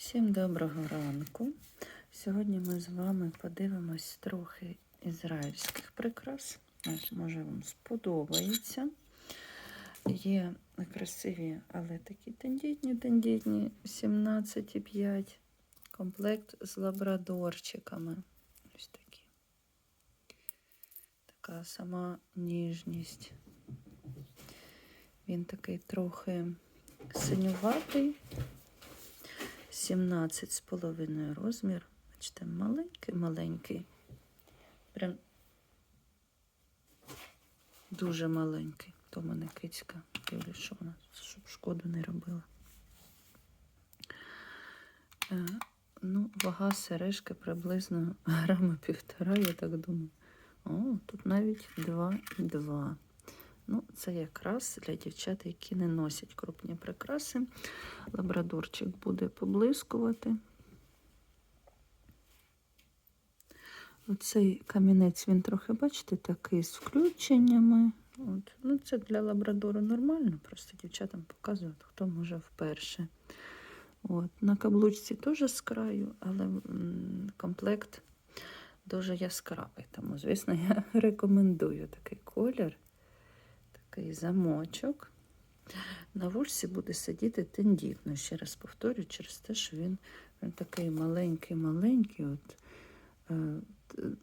Всім доброго ранку. Сьогодні ми з вами подивимось трохи ізраїльських прикрас. Може вам сподобається. Є красиві, але такі тендітні, тендітні 17,5. Комплект з лабрадорчиками. Ось такі. Така сама ніжність. Він такий трохи синюватий. 17 з половиною розмір. Бачите, маленький, маленький. Прям дуже маленький. То мене кицька. Дивлюсь, що вона, щоб шкоду не робила. Е, ну, вага сережки приблизно грама півтора, я так думаю. О, тут навіть 2,2. Ну, це якраз для дівчат, які не носять крупні прикраси. Лабрадорчик буде поблискувати. Оцей камінець, він трохи, бачите, такий з включеннями. От. Ну, Це для лабрадору нормально, просто дівчатам показують, хто може вперше. От. На каблучці теж з краю, але комплект дуже яскравий. Тому, звісно, я рекомендую такий колір такий замочок. На вушці буде сидіти тендітно. Ще раз повторю, через те, що він, він такий маленький-маленький. От, е,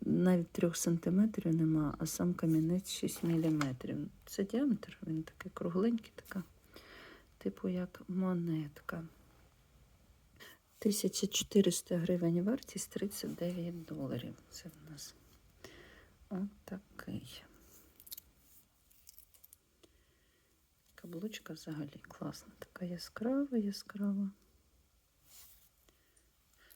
навіть 3 сантиметрів нема, а сам камінець 6 міліметрів. Це діаметр, він такий кругленький, така, типу як монетка. 1400 гривень вартість 39 доларів. Це в нас отакий. Каблучка взагалі класна, така яскрава, яскрава.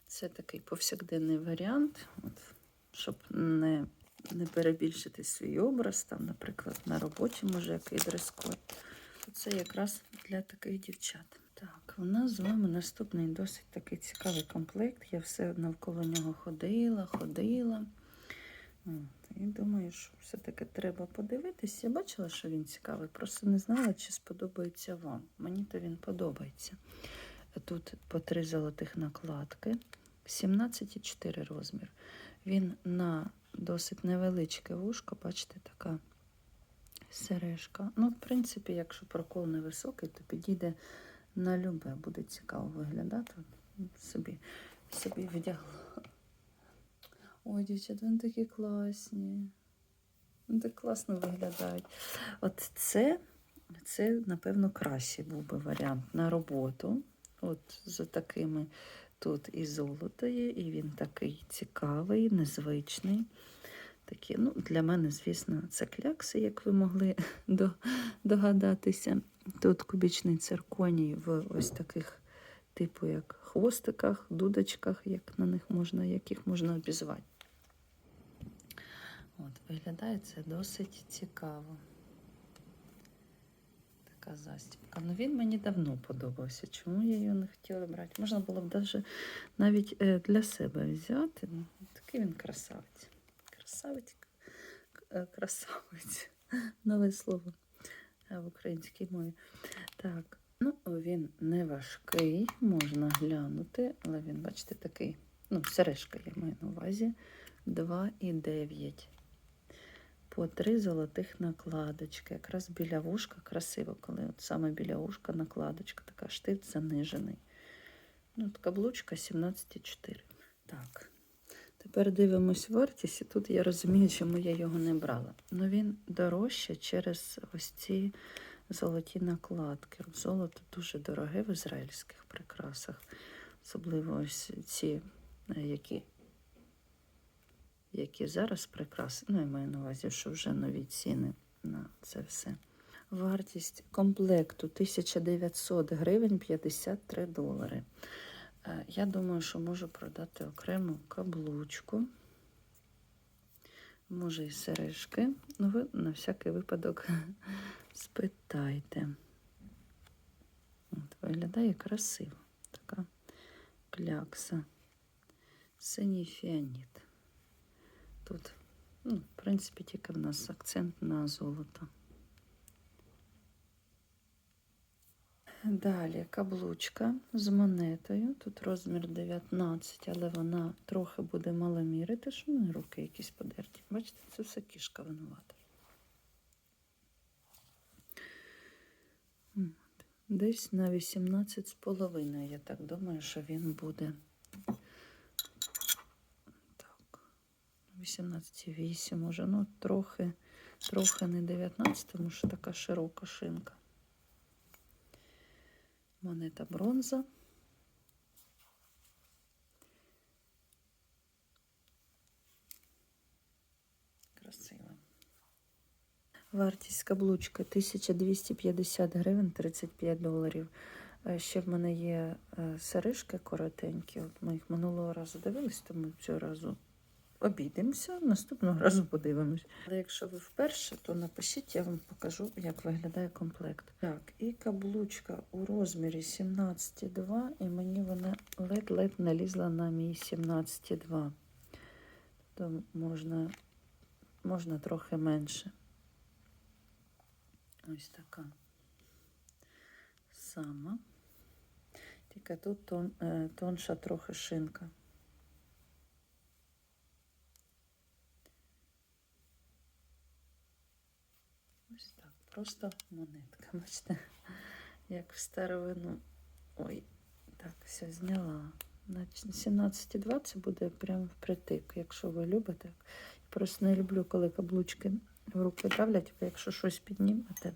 Це такий повсякденний варіант, от, щоб не не перебільшити свій образ, там, наприклад, на роботі може який дрес-код. Це якраз для таких дівчат. Так, у нас з вами наступний досить такий цікавий комплект. Я все навколо нього ходила, ходила. І думаю, що все-таки треба подивитись. Я бачила, що він цікавий, просто не знала, чи сподобається вам. Мені то він подобається. Тут по три золотих накладки, 17,4 розмір. Він на досить невеличке вушко, бачите, така сережка. Ну, в принципі, якщо прокол невисокий, то підійде на любе. Буде цікаво виглядати. Собі, собі вдягла. Ой, дівчат, вони такі класні. Вони так класно виглядають. От це, це, напевно, кращий був би варіант на роботу. От з такими тут і золото є, і він такий цікавий, незвичний. Такі, ну, Для мене, звісно, це клякси, як ви могли догадатися. Тут кубічний цирконій в ось таких, типу, як хвостиках, дудочках, як на них можна, яких можна обізвати. От, Виглядає це досить цікаво. Така застібка. Ну він мені давно подобався. Чому я його не хотіла брати? Можна було б навіть е, для себе взяти. Ну, Такий він красавець. Красавець, е, красавець. Нове слово е, в українській мові. Так, ну він не важкий, можна глянути, але він, бачите, такий, ну, сережка я маю на увазі. 2,9 по три золотих накладочки. Якраз біля вушка красиво, коли от саме біля вушка накладочка, така штифт занижений. Ну, от Каблучка 17,4. Так. Тепер дивимось вартість, і тут я розумію, чому я його не брала. Ну він дорожче через ось ці золоті накладки. Золото дуже дороге в ізраїльських прикрасах, особливо ось ці, е, які які зараз прикраси. Ну, я маю на увазі, що вже нові ціни на це все. Вартість комплекту 1900 гривень 53 долари. Е, я думаю, що можу продати окрему каблучку. Може і сережки. Ну, ви на всякий випадок спитайте. От, Виглядає красиво. Така клякса. Синій фіаніт. Тут, ну, в принципі, тільки в нас акцент на золото. Далі каблучка з монетою. Тут розмір 19, але вона трохи буде маломірити, що в мене руки якісь подерті. Бачите, це все кішка винувата. Десь на 18 з половиною, я так думаю, що він буде. 18,8 може, ну трохи, трохи не 19, тому що така широка шинка. Монета бронза. Красиво. Вартість каблучка 1250 гривень 35 доларів. Е, Ще в мене є е, сережки коротенькі. От ми їх минулого разу дивились, тому цього разу обійдемося, наступного разу подивимось. Але якщо ви вперше, то напишіть, я вам покажу, як виглядає комплект. Так, і каблучка у розмірі 17,2, і мені вона ледь-ледь налізла на мій 17,2. То можна, можна трохи менше. Ось така сама. Тільки тут тон, е, тонша трохи шинка. Ось так, просто монетка. Бачите, як в старовину. Ой, так, все зняла. На 17,2 це буде прямо впритик, якщо ви любите. Просто не люблю, коли каблучки в руки давлять, бо якщо щось піднімете,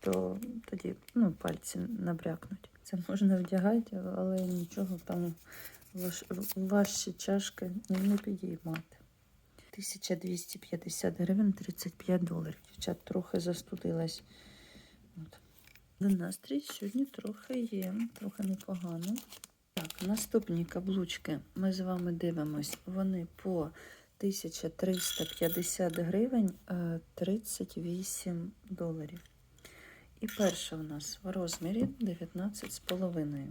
то тоді ну, пальці набрякнуть. Це можна вдягати, але нічого там ваші чашки не підіймати. 1250 гривень 35 доларів. Дівчат трохи застудилась. От. Настрій сьогодні трохи є, трохи непогано. Так, наступні каблучки ми з вами дивимось. Вони по 1350 гривень е, 38 доларів. І перша у нас в розмірі 19,5.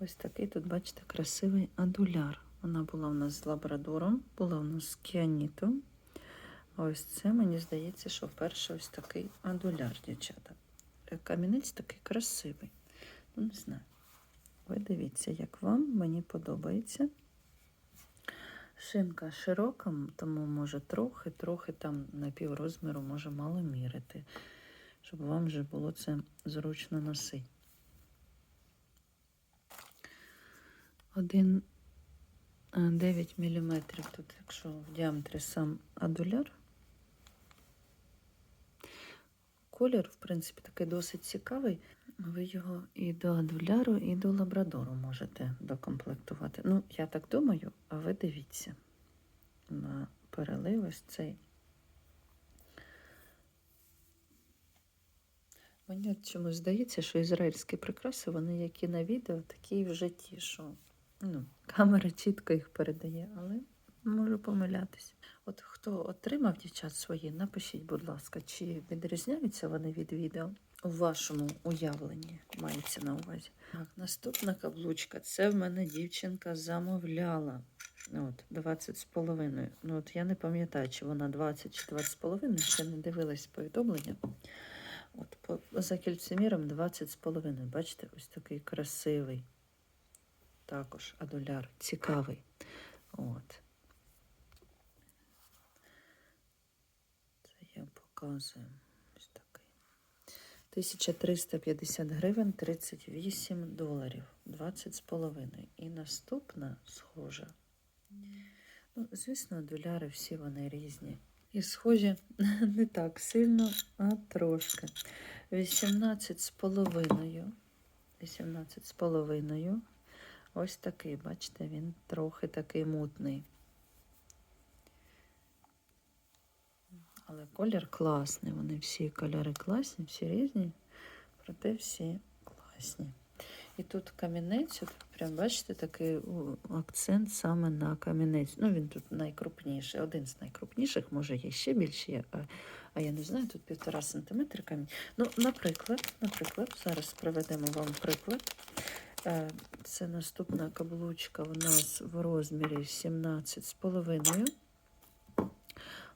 Ось такий тут, бачите, красивий адуляр. Вона була у нас з лабрадором, була у нас з кіанітом. Ось це, мені здається, що вперше ось такий адуляр, дівчата. Е, Камінець такий красивий. Ну, не знаю. Ви дивіться, як вам, мені подобається. Шинка широка, тому може трохи-трохи там на піврозміру може мало мірити, щоб вам вже було це зручно носити. Один 9 мм тут, якщо в діаметрі сам адуляр. Колір, в принципі, такий досить цікавий. Ви його і до адуляру, і до лабрадору можете докомплектувати. Ну, я так думаю, а ви дивіться на перелив ось цей. Мені чомусь здається, що ізраїльські прикраси, вони як на відео, такі і в житті, що ну, камера чітко їх передає, але можу помилятися. От хто отримав дівчат свої, напишіть, будь ласка, чи відрізняються вони від відео у вашому уявленні, мається на увазі. Так, наступна каблучка. Це в мене дівчинка замовляла. От, 20 з половиною. Ну, от я не пам'ятаю, чи вона 20 чи 20 з половиною, ще не дивилась повідомлення. От, по, за кільцеміром 20 з половиною. Бачите, ось такий красивий. Також адуляр, цікавий. От. Це я показую. Ось такий. 1350 гривень 38 доларів. 20 з половиною. І наступна схожа. Ну, звісно, доляри всі вони різні. І схожі не так сильно, а трошки. 18 з половиною. 18 з половиною. Ось такий, бачите, він трохи такий мутний. Але колір класний. Вони всі кольори класні, всі різні, проте всі класні. І тут камінець, от прям бачите, такий акцент саме на камінець. Ну, він тут найкрупніший, один з найкрупніших, може є ще більші, а, а я не знаю, тут півтора сантиметра камінь. Ну, наприклад, наприклад, зараз приведемо вам приклад. Е, Це наступна каблучка у нас в розмірі 17,5.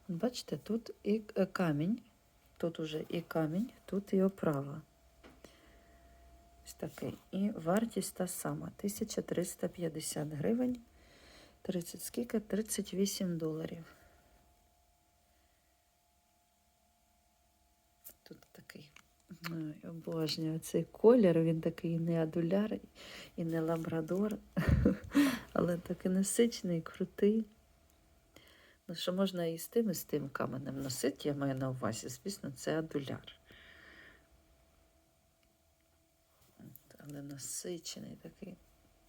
Бачите, тут і е, камінь, тут уже і камінь, тут і оправа. такий. І вартість та сама 1350 гривень. 30 скільки? 38 доларів. Тут такий я обожнюю цей колір. Він такий не адуляр і не лабрадор, але такий насичний, крутий. Ну, що можна і з тим, і з тим каменем носити, я маю на увазі, звісно, це адуляр. Але насичений, такий,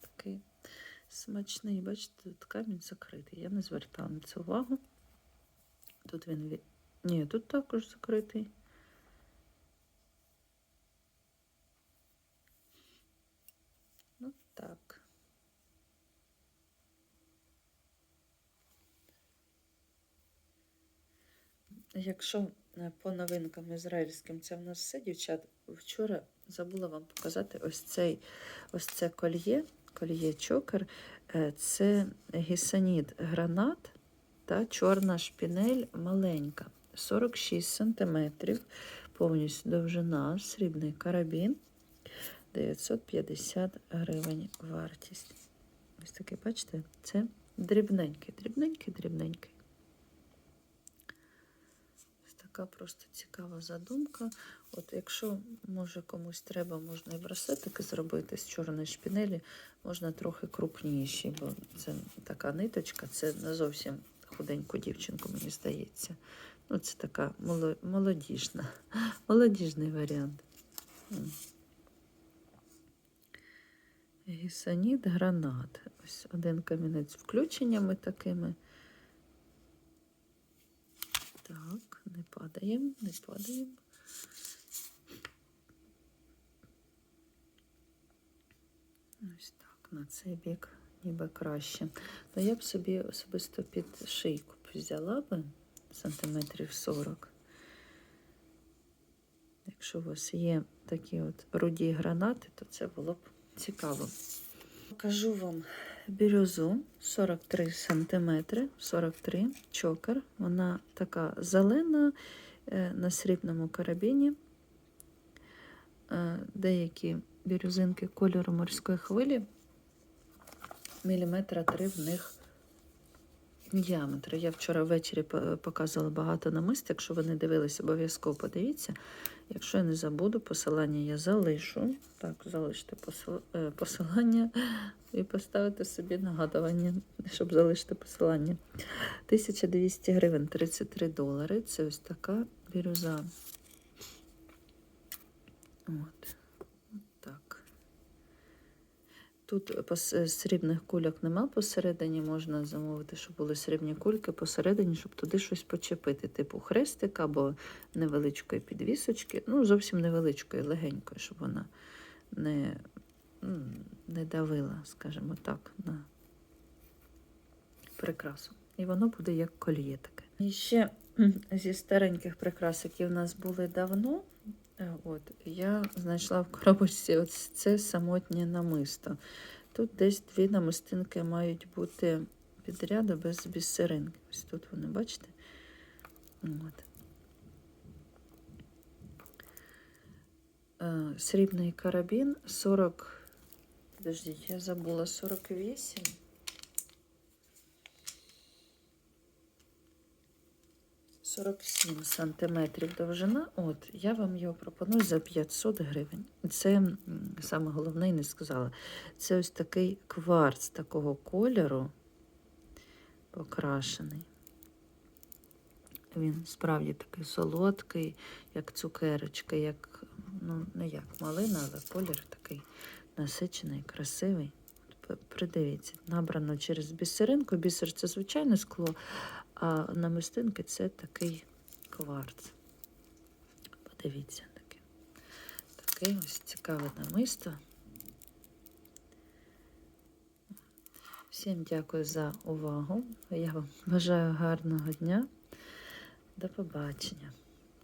такий смачний. Бачите, тут камінь закритий. Я не звертала на це увагу. Тут він. Ні, тут також закритий. Ну так. Якщо е, по новинкам ізраїльським це в нас все, дівчат, вчора забула вам показати ось цей ось це кольє, кольє чокер. Е, Це гісанід гранат та чорна шпінель маленька. 46 см, повністю довжина, срібний карабін. 950 гривень вартість. Ось такий, бачите, це дрібненький, дрібненький, дрібненький. Ось така просто цікава задумка. От якщо може комусь треба, можна і браслетики зробити з чорної шпінелі, можна трохи крупніші, бо це така ниточка, це не зовсім худеньку дівчинку, мені здається. Ну, це така молодіжна, молодіжний варіант. Гісаніт, гранат. Ось один камінець з включеннями такими. Так, падаємо, не падаємо. Ось так, на цей бік ніби краще. Ну, я б собі особисто під шийку взяла би сантиметрів 40. Якщо у вас є такі от руді гранати, то це було б цікаво. Покажу вам бірюзу 43 сантиметри, 43 чокер. Вона така зелена е, на срібному карабіні. Е, Деякі бірюзинки кольору морської хвилі. Міліметра три в них діаметр. Я вчора ввечері показувала багато намист. Якщо ви не дивились, обов'язково подивіться. Якщо я не забуду, посилання я залишу. Так, залиште е, посилання і поставити собі нагадування, щоб залишити посилання. 1200 гривень 33 долари. Це ось така бірюза. От так. Тут срібних кульок нема посередині, можна замовити, щоб були срібні кульки посередині, щоб туди щось почепити, типу хрестик або невеличкої підвісочки. Ну, зовсім невеличкої, легенької, щоб вона не, не давила, скажімо так, на прикрасу. І воно буде як кольє таке. І ще зі стареньких прикрас, які в нас були давно. От, я знайшла в коробочці це самотнє намисто. Тут десь дві намистинки мають бути підряду без бісеринки. Ось тут вони, бачите? От. Е, Срібний карабін 40. Подождіть, я забула 48. Сорок сім сантиметрів довжина. От, я вам його пропоную за 500 гривень. Це саме головне не сказала. Це ось такий кварц такого кольору покрашений. Він справді такий солодкий, як цукерочка, як, ну, не як малина, але колір такий насичений, красивий. Придивіться, набрано через бісеринку. Бісер це звичайне скло, а намистинки це такий кварц. Подивіться таке. Таке ось цікаве намисто. Всім дякую за увагу. Я вам бажаю гарного дня. До побачення.